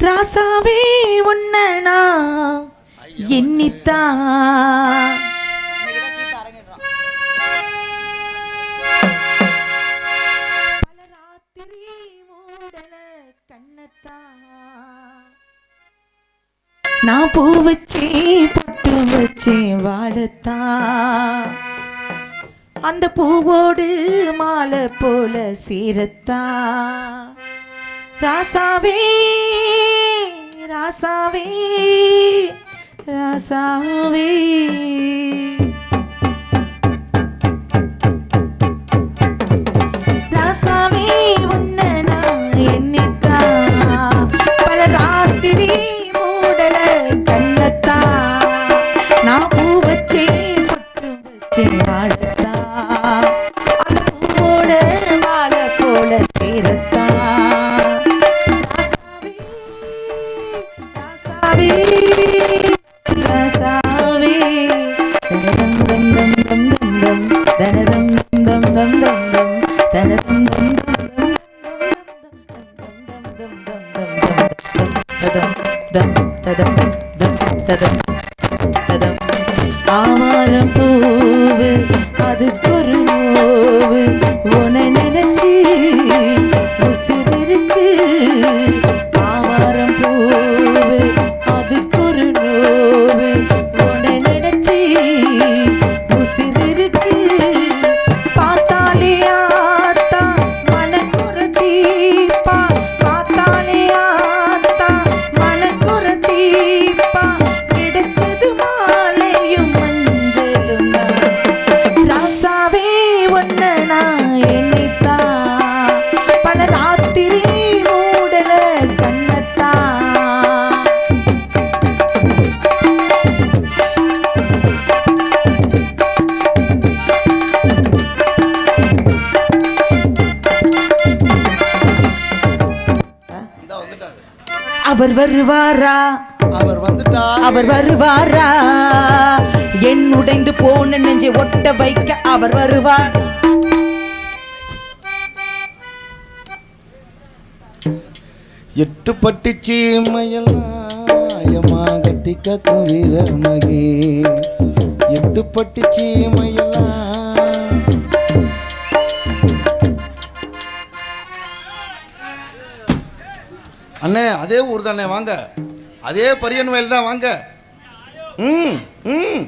ராசாவே உன்னனா எண்ணித்தான் ராத்திரி நான் பூ வச்சேன் பட்டு வச்சேன் வாழத்தான் அந்த பூவோடு மாலை போல சீரத்தான் ராசாவே ராசாவே ராசாவே. ராசாவே உன்னை அவர் வருவாரா? அவர் வந்துட்டார் அவர் வருவாரா? என் உடைந்து போன நெஞ்சை ஒட்ட வைக்க அவர் வருவார். எட்டு பட்டு சீமையெல்லாம் கட்டி கக்கும் வீரமகே எட்டு பட்டு சீமையெல்லாம் அண்ணே அதே ஊர் தானே வாங்க. அதே பரியன் வயல் தான் வாங்க. ம் ம்.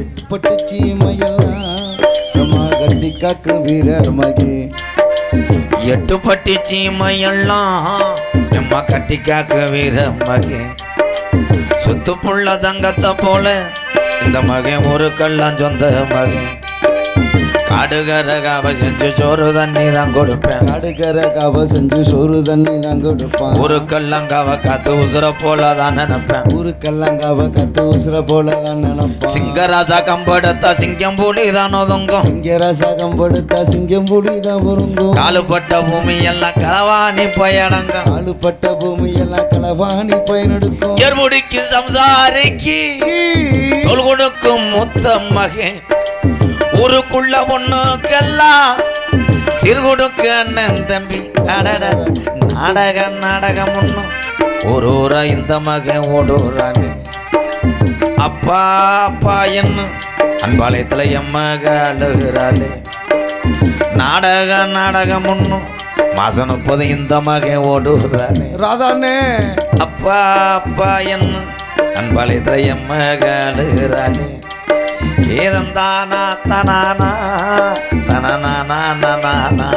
எட்டு பட்டு சீமையெல்லாம் கட்டி காக்கும் வீரமகே எட்டு பட்டி சீமையெல்லாம் எம்மா கட்டி காக்க வீர மகே. சுத்து புள்ள தங்கத்தை போல இந்த மகன் ஒரு கள்ளம் சொந்த மகன் காடுகரகாவ செஞ்சு சோறு தண்ணி தான் கொடுப்பேன். காடுகர கவ செஞ்சு சோறு தண்ணி தான் கொடுப்பான். ஒரு கள்ளங்காவ காத்து உசுர போல தான் நினைப்பேன். ஊருக்கெல்லாம் கவ கத்து உசுர போல தான் நினைப்பான். சிங்கராசா கம்படத்தா சிங்கம் புலி தான் ஒதுங்கும். இங்க ரசகம் படுத்தா சிங்கம் புலி தான் பொருங்கும் காலுப்பட்ட பூமி எல்லாம் களவாணி பயணங்கம் ஆளுப்பட்ட பூமி எல்லாம் களவாணி பயனெடுக்கும் எர்முடிக்கு சம்சாரிக்கு தொல் கொடுக்கும் மகன் ஊருக்குள்ள பொண்ணுக்கெல்லாம் சிறு கொடுக்க அண்ணன் தம்பி. அடட நாடக நாடகம் ஒண்ணும் ஒரு ஊரா இந்த மகன் ஓடுறானே அப்பா அப்பா என்ன? அன்பாளையத்துல எம்மக அழுகிறாளே. நாடக நாடகம் ஒண்ணும் மாசம் முப்பது இந்த மகன் ஓடுறானே ராதாண்ணே. அப்பா அப்பா என்ன? அன்பாளையத்துல எம்மக அழுகிறாளே. இருந்தானா தனானா தனனானா நனானா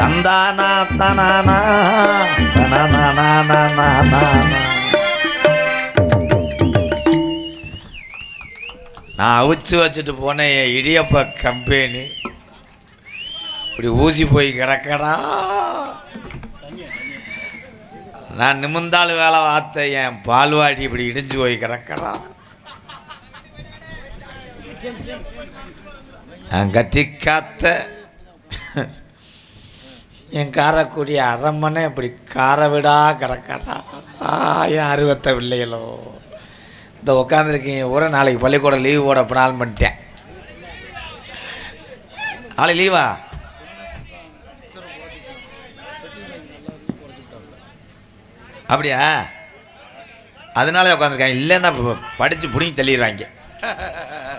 தந்தானா தனானா தனனானா நனானா நான். அவிச்சு வச்சுட்டு போனேன் என் இடியப்ப கம்பெனி. இப்படி ஊசி போய் கிடக்கடா. நான் நிமிந்தாள் வேலை வார்த்தை என் பால்வாடி இப்படி இடிஞ்சு போய் கிடக்கிறான் நான் கட்டி காத்த என் காரக்கூடிய அரண்மனை இப்படி கார விடா கிடக்கடா. என் அருவத்த பிள்ளைகளோ இந்த உட்காந்துருக்கீங்க ஊரை நாளைக்கு பள்ளிக்கூடம் லீவு போட பினால் பண்ணிட்டேன். நாளை லீவா அப்படியா? அதனால உட்காந்துருக்காங்க இல்லைன்னா படித்து பிடிங்கி தள்ளிடுவாங்க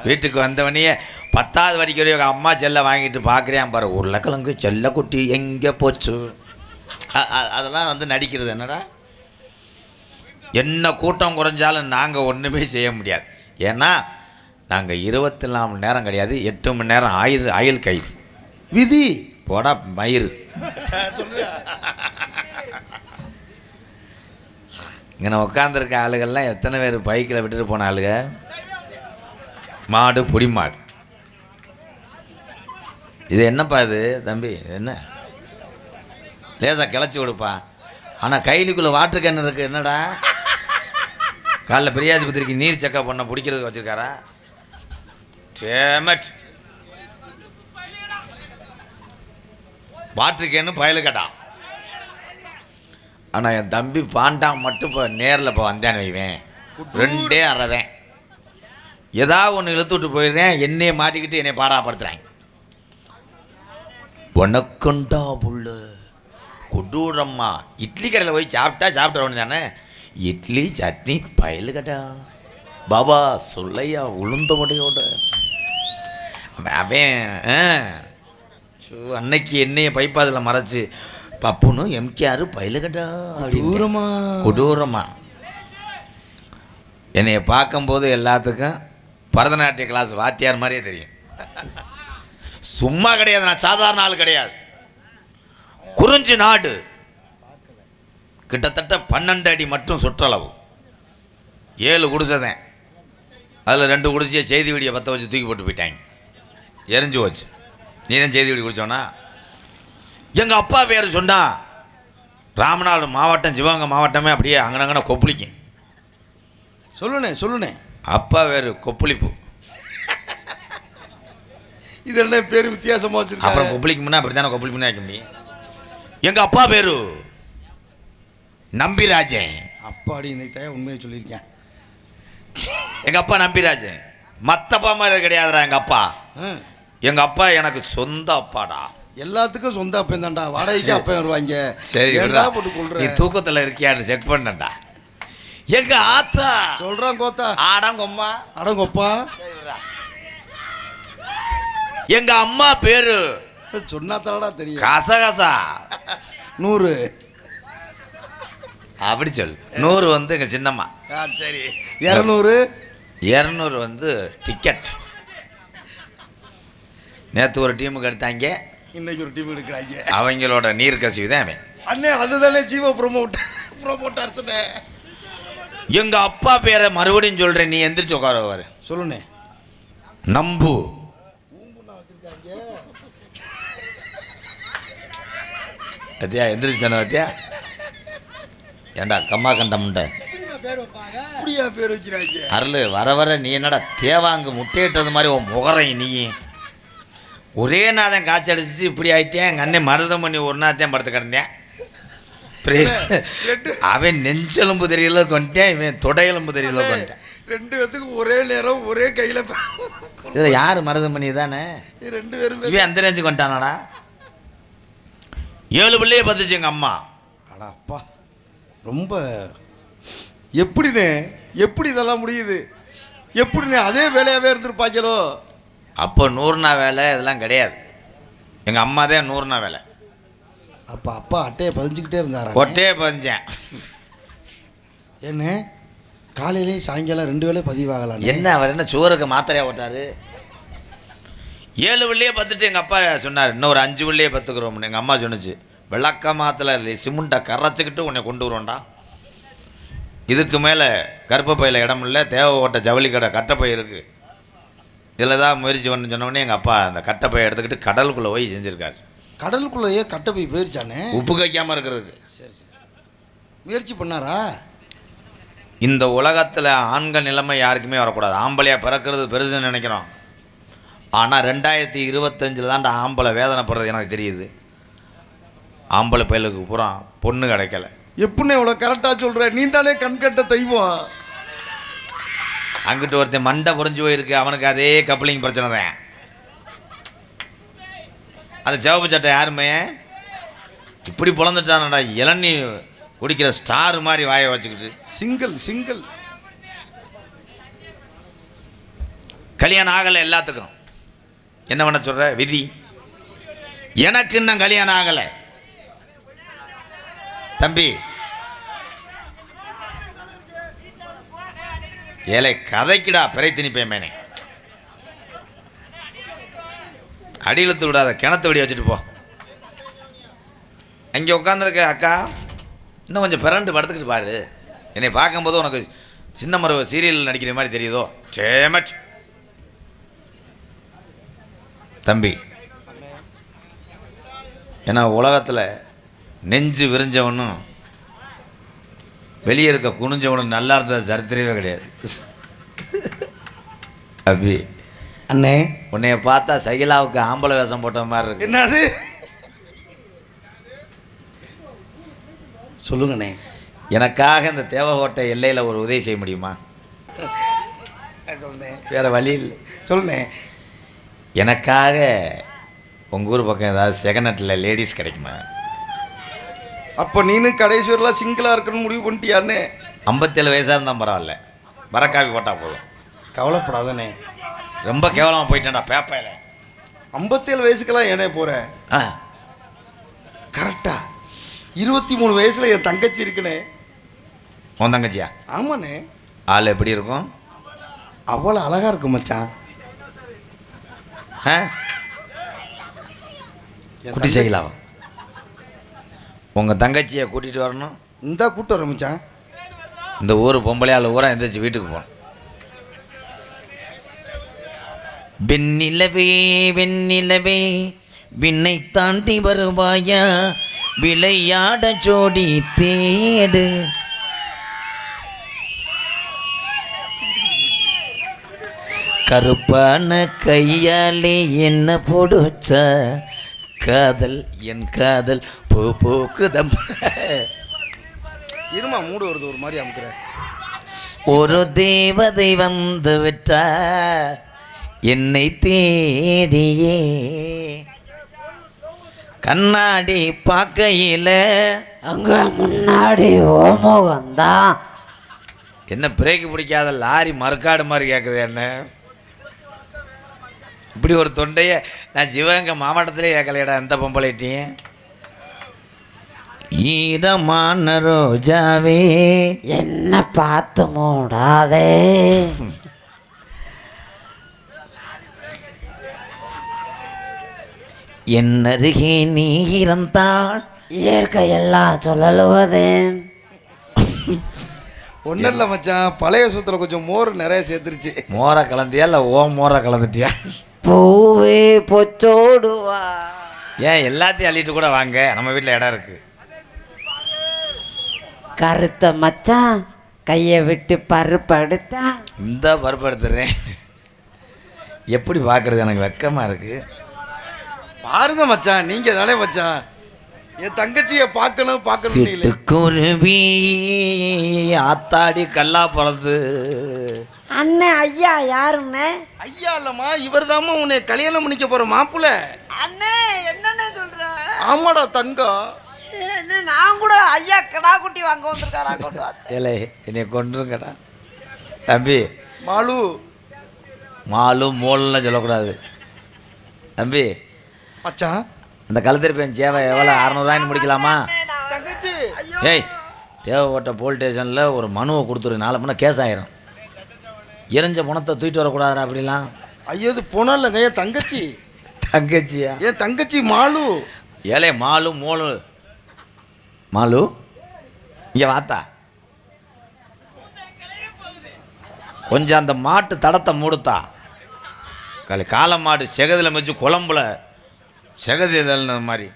வீட்டுக்கு வந்தவனையே பத்தாவது வரைக்கும் எங்கள் அம்மா செல்லை வாங்கிட்டு பார்க்குறேன். பாரு உருளைக்கிழங்கு செல்லக்குட்டி எங்கே போச்சு? அதெல்லாம் வந்து நடிக்கிறது என்னடா? என்ன கூட்டம் குறைஞ்சாலும் நாங்கள் ஒன்றுமே செய்ய முடியாது. ஏன்னா நாங்கள் இருபத்தி நாலு மணி நேரம் கிடையாது எட்டு மணி நேரம் ஆயுள் ஆயுள் கைது விதி! போடா மயிறு. இங்கே உட்காந்துருக்க ஆளுகள்லாம் எத்தனை பேர் பைக்கில் விட்டுட்டு போன ஆளுங்க மாடு புடி மாடு இது என்னப்பா இது தம்பி? என்ன? லேசாக கிளச்சி விடுப்பா ஆனால் கைலிக்குள்ளே வாட்டர் கேன் இருக்கு என்னடா? காலைல பெரியாஸ்பத்திரிக்கு நீர் செக்கப் பண்ண பிடிக்கிறதுக்கு வச்சுருக்காரா? சேமட். வாட்டர் கேனு பயலு கட்டா ஆனால் என் தம்பி பாண்டான் மட்டும் இப்போ நேரில் இப்போ வந்தேன்னு வைவேன். ரெண்டே அறதேன் ஏதாவது ஒன்று இழுத்து விட்டு போயிடுறேன் என்னைய மாட்டிக்கிட்டு என்னை பாடாப்படுத்துகிறேன் உனக்குண்டா புள்ள கொடூரம்மா. இட்லி கடையில் போய் சாப்பிட்டா சாப்பிட்ட ஒன்று தானே இட்லி சட்னி பயலு கட்டா பாபா சொல்லையா உளுந்த முடையோட அவன். சோ, அன்னைக்கு என்னைய பைப்பாதில் மறைச்சு பப்புனு எம்கேஆர் பயிலுகட்டா தூரமா கொடூரமா? என்னைய பார்க்கும்போது எல்லாத்துக்கும் பரதநாட்டிய கிளாஸ் வாத்தியார் மாதிரியே தெரியும். சும்மா கிடையாது நான் சாதாரண ஆள் கிடையாது. குறிஞ்சி நாடு கிட்டத்தட்ட பன்னெண்டு அடி மட்டும் சுற்றளவு. ஏழு குடிசைதான் அதில் ரெண்டு குடிசையை செய்தி வீடியோ பற்ற வச்சு தூக்கி போட்டு போயிட்டாங்க. எரிஞ்சு போச்சு. நீ தான் செய்தி வீடியோ குடிச்சோன்னா எங்கள் அப்பா பேர் சொன்னா ராமநாடு மாவட்டம் சிவகங்கை மாவட்டமே அப்படியே அங்கனங்கன கொப்பளிக்கும். சொல்லுனே சொல்லுனே அப்பா பேர் கொப்பளிப்பு. இது என்ன பேர் வித்தியாசமா அப்புறம் வச்சிருக்காங்க கொப்பளிக்கும்னா அப்படி தானே வைக்க முடியும்? எங்கள் அப்பா பேரு? நம்பிராஜன். அப்பாடி இன்னைக்கு தான் உண்மையை சொல்லியிருக்கேன். எங்கள் அப்பா நம்பிராஜன். மற்றப்பா மாதிரி கிடையாதுடா எங்கள் அப்பா. எங்கள் அப்பா எனக்கு சொந்த அப்பாடா. எல்லாத்துக்கும் சொந்த அப்பன் தான்டா. வாடகைக்கு அப்பன் வருவாங்க. சரி. போட்டு நீ கொள்ற தூக்கத்தில் இருக்கியான்னு செக் பண்ணேன்டா. எங்க ஆத்தா? சொல்றான் கோத்தா. ஆடாங்கம்மா. அடங்கொப்பா. எங்க அம்மா பேரு? சொன்னா தானடா தெரியும். கசகசா. நூறு. அப்படி சொல். நூறு வந்து எங்க சின்னம்மா. சரி. இரநூறு. இரநூறு வந்து டிக்கெட் நேற்று ஒரு டீமுக்கு எடுத்தாங்க. இன்னைக்கு ஒரு டீம் எடுக்கிறாங்க. அவங்களோட நீர் கசிவு தான் அவன். அண்ணே அதுதானே ஜீவோ ப்ரோமோட் ப்ரோமோட்டர் சொன்னேன் எங்க அப்பா பேரை மறுபடியும் சொல்றேன் நீ எந்திரிச்சு உட்காருவாரு சொல்லுனே நம்பு. அத்தியா எந்திரிச்சான அத்தியா ஏண்டா கம்மா கண்டமுண்ட அப்படியா பேர் வைக்கிறாங்க? அருள் வர வர நீ என்னடா தேவாங்கு முட்டையிட்டது மாதிரி உன் முகரை நீ. ஒரே நாதன் காய்ச்சி அடிச்சிச்சு இப்படி ஆயிட்டேன். எங்கள் அண்ணன் மருதம் பண்ணி ஒரு நாள் படுத்து கிடந்தேன். அவன் நெஞ்செலும்பு தெரியல கொண்டேன் இவன் தொடையெலும்பு தெரியல கொண்டேன் ரெண்டு பேத்துக்கு ஒரே நேரம் ஒரே கையில இதில் யார் மருதம் பண்ணி தானே? ரெண்டு பேரும் இவன் அந்த ரேஞ்சுக்கு வந்துட்டானாடா ஏழு பிள்ளைய பத்துச்சு எங்கள் அம்மா. அடா அப்பா ரொம்ப எப்படிண்ணே எப்படி இதெல்லாம் முடியுது? எப்படிண்ணே அதே வேலையாவே இருந்திருப்பாங்களோ? அப்போ நூறுனா வேலை இதெல்லாம் கிடையாது. எங்கள் அம்மா தான் நூறுனா வேலை. அப்ப அப்பா அட்டையை பதிஞ்சுக்கிட்டே இருந்தாரா கொட்டே பஞ்சேன் என்ன? காலையிலேயும் சாயங்காலம் ரெண்டு வேளை பதிவாகலாம் என்ன அவர் என்ன சோறுக்கு மாத்திரையா ஓட்டாரு ஏழு வெள்ளையே பத்துட்டு எங்கள் அப்பா சொன்னார் இன்னும் ஒரு அஞ்சு வெள்ளையே பத்துக்கிறோம்னு. எங்கள் அம்மா சொன்னுச்சு விளக்க மாத்தில் சிமெண்ட்டை கரைச்சிக்கிட்டு உன்னை கொண்டு வருவோம்டா. இதுக்கு மேலே கர்ப்பப்பையில் இடம் இல்லை தேவை ஓட்ட ஜவுளி கடை கட்டப்பை இருக்குது இதில் தான் முயற்சி பண்ணு சொன்னோடனே எங்கள் அப்பா அந்த கட்டப்பையை எடுத்துக்கிட்டு கடலுக்குள்ளே போய் செஞ்சுருக்காரு. கடலுக்குள்ளேயே கட்டை போய் போயிருச்சானே? உப்பு கைக்காமல் இருக்கிறதுக்கு. சரி சரி. முயற்சி பண்ணாரா? இந்த உலகத்தில் ஆண்கள் நிலைமை யாருக்குமே வரக்கூடாது. ஆம்பளையாக பிறக்கிறது பெருசுன்னு நினைக்கிறோம். ஆனால் ரெண்டாயிரத்தி இருபத்தஞ்சில் தான்டா ஆம்பளை வேதனைப்படுறது எனக்கு தெரியுது. ஆம்பளை பயலுக்கு பூரா பொண்ணு கிடைக்கல. எப்படிண்ணே இவ்வளோ கரெக்டாக சொல்கிற நீ தானே கண்கட்ட தெய்வம். அங்கிட்டு ஒருத்தன் மண்டை புரிஞ்சு போயிருக்கு. அவனுக்கு அதே கப்ளிங் பிரச்சனை தான் அந்த சிவப்பு சட்டை யாருமே? இப்படி பிறந்துட்டானடா இளநீ குடிக்கிற ஸ்டார் மாதிரி வாயை வச்சுக்கிட்டு. சிங்கிள் சிங்கிள் கல்யாணம் ஆகலை எல்லாத்துக்கும். என்ன பண்ண சொல்கிற விதி. எனக்கு இன்னும் கல்யாணம் ஆகலை. தம்பி. ஏழை கதைக்குடா பிறை திணிப்பேன் அடி இழுத்து விடாத கிணத்து வெடி வச்சுட்டு போ. அங்கே உட்காந்துருக்க அக்கா இன்னும் கொஞ்சம் பிறண்டு படுத்துக்கிட்டு பாரு. என்னை பார்க்கும்போது உனக்கு சின்ன மருவ சீரியல் நடிக்கிற மாதிரி தெரியுதோ? சேமட் தம்பி. ஏன்னா உலகத்தில் நெஞ்சு விரிஞ்சவனும் வெளியே இருக்க குனிஞ்சவனும் நல்லா இருந்த சரித்திரமே கிடையாது. அபி அண்ணே. உன்னைய பார்த்தா சகிலாவுக்கு ஆம்பளை வேஷம் போட்ட மாதிரி இருக்கு. என்னது? சொல்லுங்கண்ணே. எனக்காக இந்த தேவகோட்டை எல்லையில் ஒரு உதவி செய்ய முடியுமா? வேற வழி இல்லை. சொல்லுண்ணே. எனக்காக உங்கள் ஊர் பக்கம் ஏதாவது செகண்ட் ஹேண்டில் லேடிஸ் கிடைக்குமா? அப்போ நீனு கடைசி வரலாம் சிங்கிளாக இருக்கணும்னு முடிவு பண்ணிட்டியாண்ணே ஐம்பத்தேழு வயசாக இருந்தால் பரவாயில்ல. வரக்காப்பி போட்டால் போதும். கவலைப்படாதண்ணே. ரொம்ப கேவலமாக போயிட்டேன்டா பேப்பையில் ஐம்பத்தேழு வயசுக்கெல்லாம் ஏனே போகிற ஆ. கரெக்டா. இருபத்தி மூணு வயசில் என் தங்கச்சி இருக்குண்ணே உன் தங்கச்சியா? ஆமாண்ணே. ஆள் எப்படி இருக்கும்? அவ்வளோ அழகாக இருக்கும் மச்சான். ஆ குட்டி செய்யலாம் உங்கள் தங்கச்சியை கூட்டிகிட்டு வரணும். இந்தா கூட்டு வர மச்சான். இந்த ஊர் பொம்பளையால் ஊரா எந்திரிச்சு வீட்டுக்கு போகணும். வெண்ணிலவே வெண்ணிலவே விண்ணை தாண்டி வருவாயா? விளையாட ஜோடி தேடு. கருப்பான கையாலே என்ன பொடுச்ச காதல்? என் காதல் பூ பூக்குதம். இருமா மூடு வருது ஒரு மாதிரி அமுக்குற. ஒரு தேவதை வந்து விட்டா என்னை தேடியே. கண்ணாடி பார்க்கையில அங்க முன்னாடி ஓமோகம்தான். என்ன பிரேக் பிடிக்காத லாரி மறுக்காடு மாதிரி கேட்குது என்ன? இப்படி ஒரு தொண்டைய நான் சிவகங்கை மாவட்டத்திலே கேட்கலையடா எந்த பொம்பளைட்டையும் ஈரமான ரோஜாவே. என்ன பார்த்து மூடாதே. என் அருகே நீ இருந்தால் இயற்கையெல்லாம் சொல்லலுவதேன் ஒன்றும் இல்லை மச்சான். பழைய சூத்தில் கொஞ்சம் மோர் நிறைய சேர்த்துருச்சு. மோரை கலந்தியா இல்லை ஓ மோரை கலந்துட்டியா? பூவே பொச்சோடுவா. ஏன் எல்லாத்தையும் அள்ளிட்டு கூட வாங்க. நம்ம வீட்டில் இடம் இருக்கு. கருத்த மச்சான் கையை விட்டு பருப்படுத்தா. இந்த பருப்பு எடுத்துடுறேன் எப்படி பார்க்குறது எனக்கு வெக்கமாக இருக்கு. பாருங்க மச்சான். நீங்கள் தானே மச்சான். என் தங்கச்சியை பார்க்கணும் பார்க்கணும் இல்லை. சிட்டுக்குருவி ஆத்தாடி கல்லா பிறந்து. அண்ணன் ஐயா யாருண்ணே? ஐயா இல்லம்மா இவர் தாம்மா உன்னை கல்யாணம் பண்ணிக்க போகிற மாப்பிள்ள. அண்ணே என்னண்ணே சொல்ற? ஆமாடா தங்கம். என்ன நான் கூட ஐயா கடா குட்டி வாங்க வந்திருக்காரா கொண்டு வா. ஏலே என்னை கொண்டுருங்கடா தம்பி. மாலு. மாலு மோல்லாம் சொல்லக்கூடாது. தம்பி. மச்சான். அந்த கழுத்திருப்பேன் சேவை எவ்வளோ அறநூறுவாயின்னு முடிக்கலாமா? ஏய் தேவைப்பட்ட போலீஸ் ஸ்டேஷனில் ஒரு மனுவை கொடுத்துரு. நாளை முன்னே கேஸ் ஆயிரும். எரிஞ்ச பணத்தை தூக்கிட்டு வரக்கூடாதுடா அப்படிலாம். ஐயோ இது போனா இல்லைங்க. என் தங்கச்சி? தங்கச்சியா? என் தங்கச்சி மாலு? ஏலே மாலு மோலு மாலு? இங்கே வாத்தா. கொஞ்சம் அந்த மாட்டு தடத்தை மூடுத்தா. காலை காளை மாடு செகதில் வச்சு குழம்புல செகதி இதழ்ன மாதிரி?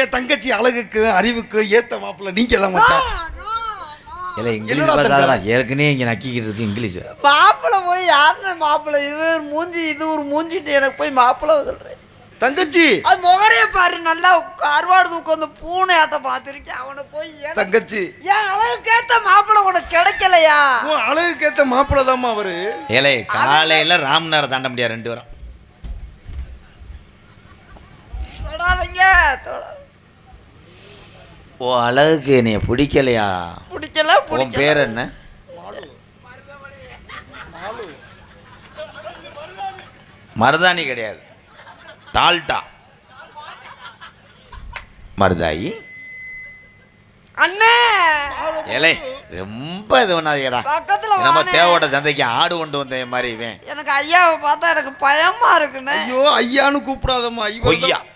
என் தங்கச்சி அழகுக்கு அறிவுக்கு ஏத்த மாப்பிள்ள நீங்க தான் மச்சான் இல்லை இங்கிலீஷ் பேசாதடா. ஏற்கனவே இங்கே நக்கிக்கிட்டு இருக்கு இங்கிலீஷ். மாப்பிள்ளை போய் யாருன்னு மாப்பிள்ளை? இவர் மூஞ்சி இது ஒரு மூஞ்சிட்டு எனக்கு போய் மாப்பிள்ளை சொல்றேன் தங்கச்சி! அது முகரைய பாரு நல்லா அறுவாடு அந்த பூனை ஆட்டம் பார்த்துருக்கேன் அவனை போய் தங்கச்சி! என் அழகுக்கேத்த மாப்பிள்ளை உனக்கு கிடைக்கலையா? உன் அழகுக்கு ஏத்த மாப்பிள்ள தாம்மா அவரு. ஏலே காலையில் ராம்நாரை தாண்ட முடியாது ரெண்டு பேரும். தொடாதீங்க தொட ஓ அழகுக்கு என்னைய பிடிக்கலையா? பிடிக்கல உன் பேர் என்ன? மருதாணி கிடையாது. டால்டா. மருதாயி. அண்ணே. ஏலே ரொம்ப இது பண்ணாதீங்கடா. பக்கத்துல நம்ம. தேவோட சந்தைக்கு ஆடு கொண்டு வந்த மாதிரி இவன். எனக்கு ஐயாவை பார்த்தா எனக்கு பயமா இருக்குண்ணே. ஐயோ ஐயான்னு கூப்பிடாதம்மா. தான்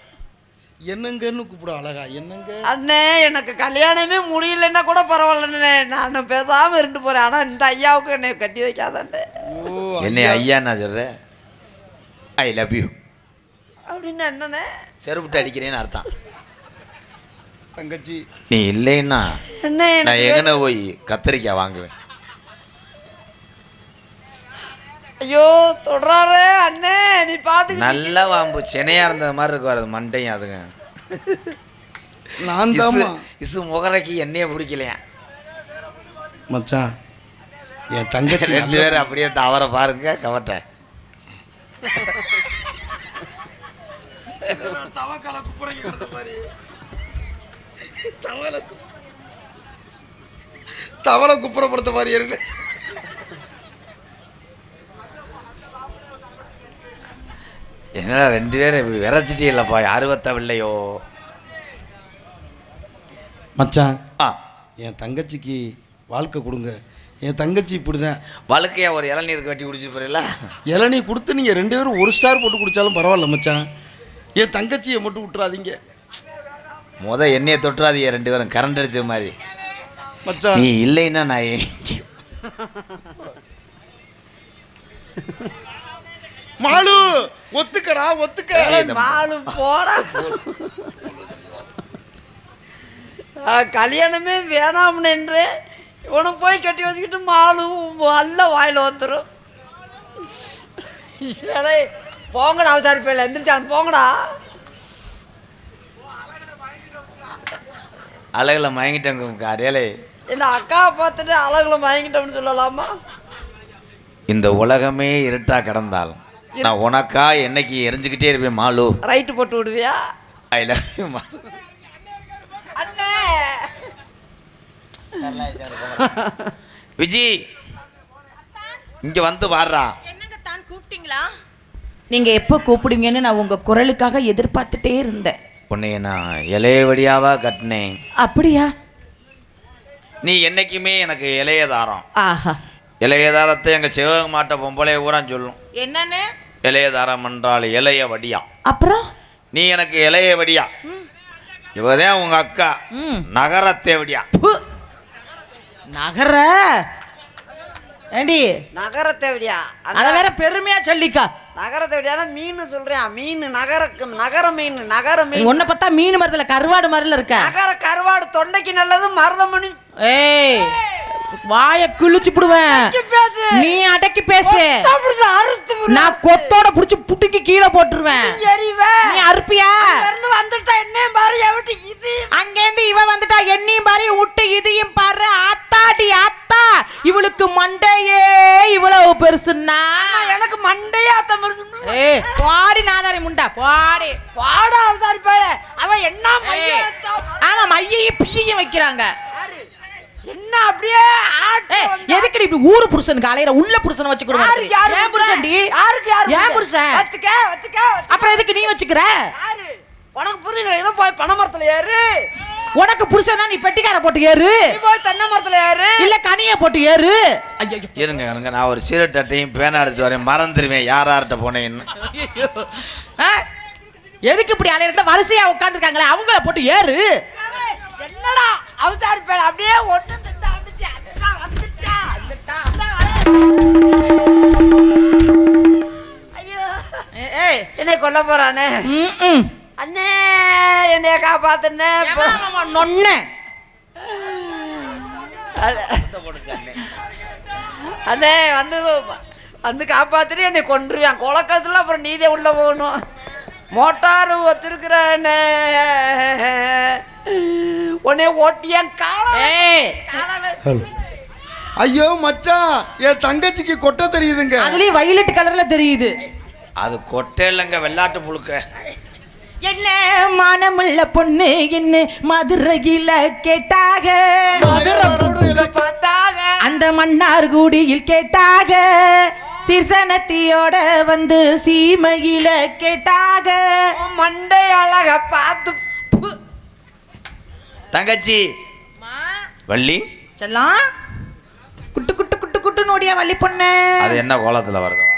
என்னங்கன்னு கூப்பிட அழகா என்னங்க? அண்ணே எனக்கு கல்யாணமே முடியலன்னா கூட பரவாயில்லண்ணே நான் பேசாம இருந்து போறேன். ஆனா இந்த ஐயாவுக்கு என்னை கட்டி வைக்காதண்ணே. ஓ என்னை ஐயா. நான் சொல்கிறேன் ஐ லவ் யூ அப்படின்னு என்னண்ணே? செருப்புட்டு அடிக்கிறேன்னு அர்த்தம். தங்கச்சி. நீ இல்லைன்னா என்ன நான் எனக்கு எங்கன போய் கத்திரிக்காய் வாங்குவேன். ஐயோ தொடராரு அண்ணே நீ பாத்துக்கிட்டு நல்ல வாம்பு சென்னையா இருந்தது மாதிரி இருக்கும் அது மண்டையும் அதுங்க நான் தாம்மா இசு முகரைக்கு எண்ணெயை பிடிக்கலையா மச்சான் என் தங்கச்சி ரெண்டு பேரும் அப்படியே தவற பாருங்க கவட்டை தவளை குப்புறப்படுத்த மாதிரி இருக்கு என்னடா ரெண்டு பேரும் விரைச்சிட்டே இல்லைப்பா அறுபத்தவில்லையோ மச்சான் ஆ. என் தங்கச்சிக்கு வாழ்க்கை கொடுங்க. என் தங்கச்சி இப்படிதான். வழுக்கையா ஒரு இளநீருக்கு வெட்டி குடிச்சிட்டு போறீங்களா இளநீ கொடுத்து நீங்கள் ரெண்டு பேரும் ஒரு ஸ்டார் போட்டு குடித்தாலும் பரவாயில்ல மச்சான். என் தங்கச்சியை மட்டும் விட்டுறாதீங்க. முத எண்ணெயை தொட்டுறாதீங்க ரெண்டு பேரும். கரண்ட் அடிச்ச மாதிரி. மச்சான். நீ இல்லைன்னா நான் ஏன்? மாலு ஒத்துக்கடா ஒத்துக்க. மாலு போடா. கல்யாணமே வேணாம்னு என்று இவனை போய் கட்டி வச்சுக்கிட்டு மாலு நல்ல வாயில் வந்துடும் ஏலே, போங்கடா அவசாரி போயில எந்திரிச்சான் போங்கடா. அழகில் மயங்கிட்டேங்க அடையாளே. என்ன அக்காவை பார்த்துட்டு அழகுல மயங்கிட்டோம்னு சொல்லலாமா? இந்த உலகமே இருட்டா கிடந்தாலும் நான் உனக்கா என்னைக்கு எரிஞ்சுக்கிட்டே இருப்பேன் மாலு? ரைட்டு போட்டு விடுவியா? ஐ லவ் யூ அண்ணே. விஜி இங்க வந்து வாடுறா. என்னங்க தான் கூப்பிட்டீங்களா? நீங்க எப்போ கூப்பிடுவீங்கன்னு நான் உங்க குரலுக்காக எதிர்பார்த்துட்டே இருந்தேன். உன்னைய நான் இளையவடியாவா கட்டினேன். அப்படியா? நீ என்னைக்குமே எனக்கு இளையதாரம். ஆஹா. இளையதாரத்தை எங்கள் சிவக மாட்ட பொம்பளை ஊரான் சொல்லும். என்னன்னு? இளையதாரம் என்றால் இளைய வடியா. அப்புறம்? நீ எனக்கு இளைய வடியா. இவதான் உங்க அக்கா. நகரத்தை வடியா. நகர? ஏண்டி? நகரத்தை விடியா. அத வேற பெருமையா சொல்லிக்கா. நகரத்தை விடியான மீன் சொல்றேன் மீன் நகரக்கு நகர மீன் நகர மீன். உன்னை பார்த்தா மீன் மரத்துல கருவாடு மாதிரில இருக்க. நகர கருவாடு தொண்டைக்கு நல்லது மருதமணி. ஏய். வாய கிழிச்சு புடுவேன். பேசு. நீ அடக்கி பேசு. நான் கொத்தோட புடிச்சு புட்டுக்கி கீழே போட்டுருவேன். நீ அறுப்பியா? வந்துட்டா என்ன பாரு எவட்டு இது? அங்கேருந்து இவ வந்துட்டா என்னையும் பாரு விட்டு இதையும் பாரு. ஆத்தாடி ஆத்தா இவளுக்கு மண்டையே இவ்வளவு பெருசுன்னா? எனக்கு மண்டையா தமிழ் ஏய் பாடி நாதாரி முண்டா பாடி. பாடா அவசாரி பேர அவன் என்ன? ஆமா மையையும் பியையும் வைக்கிறாங்க? என்ன அப்படியே ஆட்டு ஏய், வந்தா? எதுக்குடி இப்படி ஊரு புருஷனுக்கு அலையிற? உள்ள புருஷனை வச்சு யாருக்கு யாரு ஏன் புருஷன்டி யாருக்கு யாரு ஏன் புருஷன்? வச்சுக்க வச்சுக்க. அப்புறம் எதுக்கு நீ வச்சுக்கிற? யாரு? உனக்கு புரிஞ்சுக்கிறீங்கன்னா போய் பனை மரத்துல ஏறு? உனக்கு புருஷனா நீ பெட்டிக்கார போட்டு ஏறு? நீ போய் தென்னை மரத்துல ஏறு? இல்ல கனிய போட்டு ஏறு? ஐயோ இருங்க இருங்க நான் ஒரு சீரட் அட்டையும் பேனா எடுத்து வரேன். மறந்துடுவேன் யார் யார்கிட்ட போனேன்னு? எதுக்கு இப்படி அலையிறத வரிசையா உட்காந்துருக்காங்களே அவங்கள போட்டு ஏறு. என்னடா அவசாரி பேர? அப்படியே ஒட்டு தந்தா வந்துச்சு. அந்தா வந்துட்டா. வந்துட்டா. ஐயோ. ஏய். என்னை கொல்ல போறானே. அண்ணே என்னைய காப்பாத்துனே. நொண்ண அண்ணே வந்து வந்து காப்பாத்துட்டு என்னை கொண்டுருவான் கொலக்கத்துல அப்புறம் நீதே உள்ள போகணும். மோட்டார் ஒத்துருக்குறானே. உன்னை ஓட்டியான் காலம் ஐயோ மச்சான் என் தங்கச்சிக்கு கொட்டை தெரியுதுங்க. அதுலயும் வயலட் கலர்ல தெரியுது. அது கொட்டை இல்லைங்க வெள்ளாட்டு புழுக்க என்ன மானமுள்ள பொண்ணு என்ன மதுரையில கேட்டாக? பார்த்தாக. அந்த மன்னார்குடியில் கேட்டாக? சிர்சனத்தியோட வந்து சீமையில கேட்டாக. மண்டை அழக பார்த்து. தங்கச்சி. வள்ளி. செல்லாம். குட்டு குட்டு குட்டு குட்டு நோடியா வள்ளி பொண்ணு. அது என்ன கோலத்துல வருதா?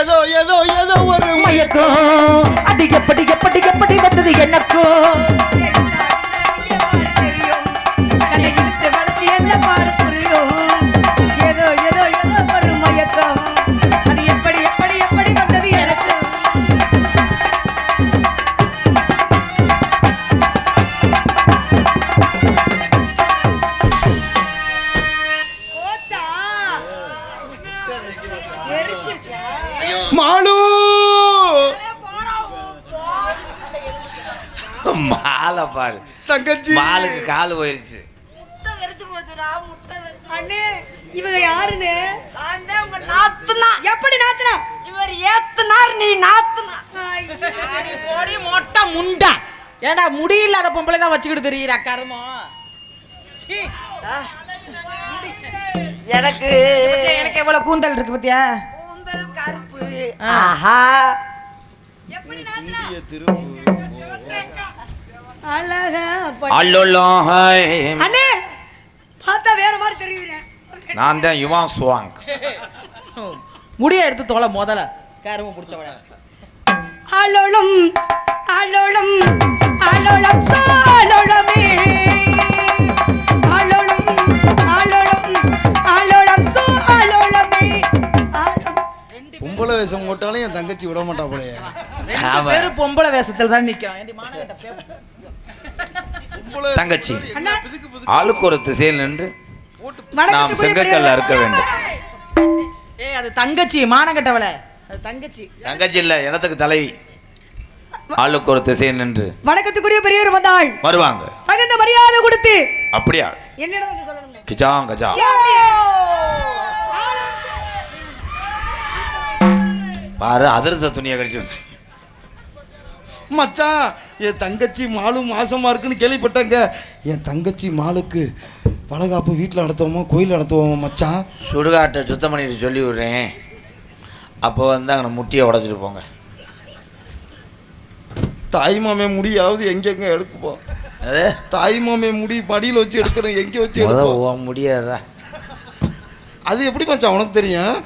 ஏதோ ஏதோ ஏதோ ஒரு மயக்கம். அது எப்படி எப்படி எப்படி வந்தது எனக்கும் ஏதோ பாரு தங்கச்சி. மாலுக்கு கால் போயிருச்சு. அண்ணே இவங்க யாருன்னு? நான் தான் உங்க நாத்துனா. எப்படி நாத்துனா? இவர் ஏத்துனார் நீ நாத்துனா. அடி போடி மொட்டை முண்டா. ஏண்டா முடி இல்லாத பொம்பளை தான் வச்சுக்கிட்டு தெரியுறா கருமம் சீ. எனக்கு எனக்கு எவ்வளவு கூந்தல் இருக்கு பத்தியா? கூந்தல் கருப்பு. ஆஹா. எப்படி நாத்துனா? இந்திய திருப்பு அழகா ப- அல்லோலாம் ஹாய் அண்ணே பார்த்தா வேற மாதிரி நான் தான் யுவான் சுவாங். முடிய எடுத்து தொலை முதல்ல. கரும பிடிச்சவன ஆலோளம் ஆலோளம் சாலோளமே ஆலோளம் ஆலோளம் ஆலோளம் சாலோளமே ஆலோளம். பொம்பளை வேஷம் போட்டாலும் என் தங்கச்சி விட மாட்டா போலயே. ரெண்டு. பேரும் பொம்பளை வேஷத்துல தான் நிக்கிறான் ஏண்டி மானங்கெட்ட பே- பொம்பளை தங்கச்சி ஆளுக்கு ஒரு திசையில் நின்று நாம் செங்கக்கல்ல இருக்க வேண்டும். ஏய் அது தங்கச்சி மானங்கட்டவள. அது தங்கச்சி. தங்கச்சி இல்ல இடத்துக்கு தலைவி? ஆளுக்கு ஒரு திசையில் நின்று வணக்கத்துக்குரிய பெரியவர் வந்தாள். வருவாங்க. தகுந்த மரியாதை கொடுத்து. அப்படியா? என்னிடம் வந்து சொல்லணும் கிஜா கஜா பாரு அதிரச துணியை கழிச்சு வந்து மச்சான் என் தங்கச்சி மாலு மாசமா இருக்குன்னு கேள்விப்பட்டேங்க. என் தங்கச்சி மாலுக்கு வளகாப்பு வீட்டில் நடத்துவோமா கோயில் நடத்துவோமா மச்சான் சுடுகாட்டை சுத்தம் பண்ணிட்டு சொல்லி விடுறேன். அப்போ வந்து அங்கே முட்டியை உடச்சிட்டு போங்க. தாய் மாமே முடியாவது எங்கெங்க எடுக்குப்போம் அது? தாய் மாமே முடி படியில் வச்சு எடுக்கிறோம் எங்கே வச்சு எடுப்போம் உன் முடியாதா அது எப்படி மச்சான் உனக்கு தெரியும்?